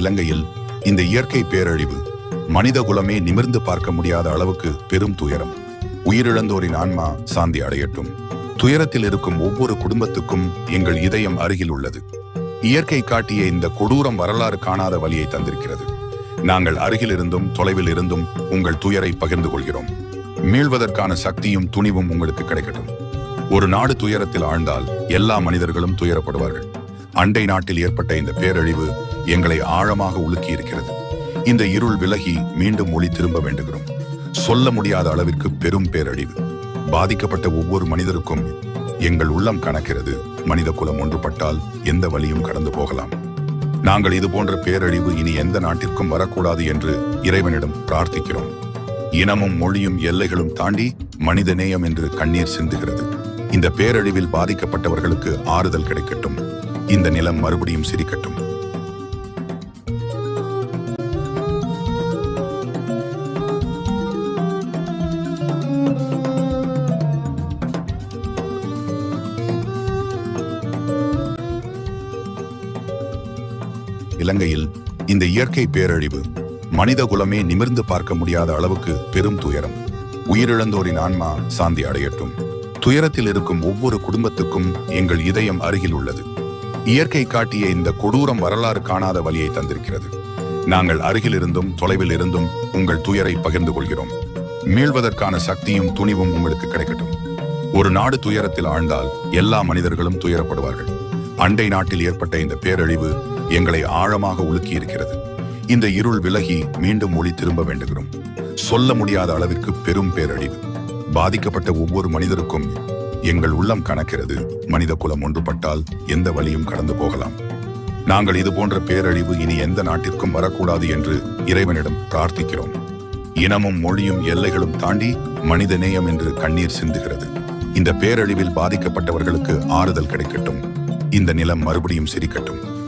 இலங்கையில் இந்த இயற்கை பேரழிவு மனித குலமே நிமிர்ந்து பார்க்க முடியாத அளவுக்கு பெரும் துயரம். உயிரிழந்தோரின் ஆன்மா சாந்தி அடையட்டும். துயரத்தில் இருக்கும் ஒவ்வொரு குடும்பத்துக்கும் எங்கள் இதயம் அருகில் உள்ளது. இயற்கை காட்டிய இந்த கொடூரம் வரலாறு காணாத வழியை தந்திருக்கிறது. நாங்கள் அருகில் இருந்தும் தொலைவில் இருந்தும் உங்கள் துயரை பகிர்ந்து கொள்கிறோம். மீள்வதற்கான சக்தியும் துணிவும் உங்களுக்கு கிடைக்கட்டும். ஒரு நாடு துயரத்தில் ஆழ்ந்தால் எல்லா மனிதர்களும் துயரப்படுவார்கள். அண்டை நாட்டில் ஏற்பட்ட இந்த பேரழிவு எங்களை ஆழமாக உலுக்கி இருக்கிறது இந்த இருள் விலகி மீண்டும் ஒளி திரும்ப வேண்டுகிறோம். சொல்ல முடியாத அளவிற்கு பெரும் பேரழிவு. பாதிக்கப்பட்ட ஒவ்வொரு மனிதருக்கும் எங்கள் உள்ளம் கணக்கிறது. மனித குலம் ஒன்றுபட்டால் எந்த வழியும் கடந்து போகலாம். நாங்கள் இது போன்ற பேரழிவு இனி எந்த நாட்டிற்கும் வரக்கூடாது என்று இறைவனிடம் பிரார்த்திக்கிறோம். இனமும் மொழியும் எல்லைகளும் தாண்டி மனித நேயம் என்று கண்ணீர் சிந்துகிறது. இந்த பேரழிவில் பாதிக்கப்பட்டவர்களுக்கு ஆறுதல் கிடைக்கட்டும். இந்த நிலம் மறுபடியும் சிரிக்கட்டும். இலங்கையில் இந்த இயற்கை பேரழிவு மனித குலமே நிமிர்ந்து பார்க்க முடியாத அளவுக்கு பெரும் துயரம். உயிரிழந்தோரின் ஆன்மா சாந்தி அடையட்டும். துயரத்தில் இருக்கும் ஒவ்வொரு குடும்பத்துக்கும் எங்கள் இதயம் அருகில் உள்ளது. இயற்கை காட்டிய இந்த கொடூரம் வரலாறு காணாத வழியை தந்திருக்கிறது. நாங்கள் அருகில் இருந்தும் தொலைவில் இருந்தும் உங்கள் துயரை பகிர்ந்து கொள்கிறோம். மீள்வதற்கான சக்தியும் துணிவும் உங்களுக்கு கிடைக்கட்டும். ஒரு நாடு துயரத்தில் ஆழ்ந்தால் எல்லா மனிதர்களும் துயரப்படுவார்கள். அண்டை நாட்டில் ஏற்பட்ட இந்த பேரழிவு எங்களை ஆழமாக உலுக்கி இருக்கிறது இந்த இருள் விலகி மீண்டும் ஒளி திரும்ப வேண்டுகிறோம். சொல்ல முடியாத அளவிற்கு பெரும் பேரழிவு. பாதிக்கப்பட்ட ஒவ்வொரு மனிதருக்கும் எங்கள் உள்ளம் கணக்கிறது மனித குலம் ஒன்றுபட்டால் எந்த வழியும் கடந்து போகலாம். நாங்கள் இது போன்ற பேரழிவு இனி எந்த நாட்டிற்கும் வரக்கூடாது என்று இறைவனிடம் பிரார்த்திக்கிறோம். இனமும் மொழியும் எல்லைகளும் தாண்டி மனித நேயம் என்று கண்ணீர் சிந்துகிறது. இந்த பேரழிவில் பாதிக்கப்பட்டவர்களுக்கு ஆறுதல் கிடைக்கட்டும். இந்த நிலம் மறுபடியும் சிரிக்கட்டும்.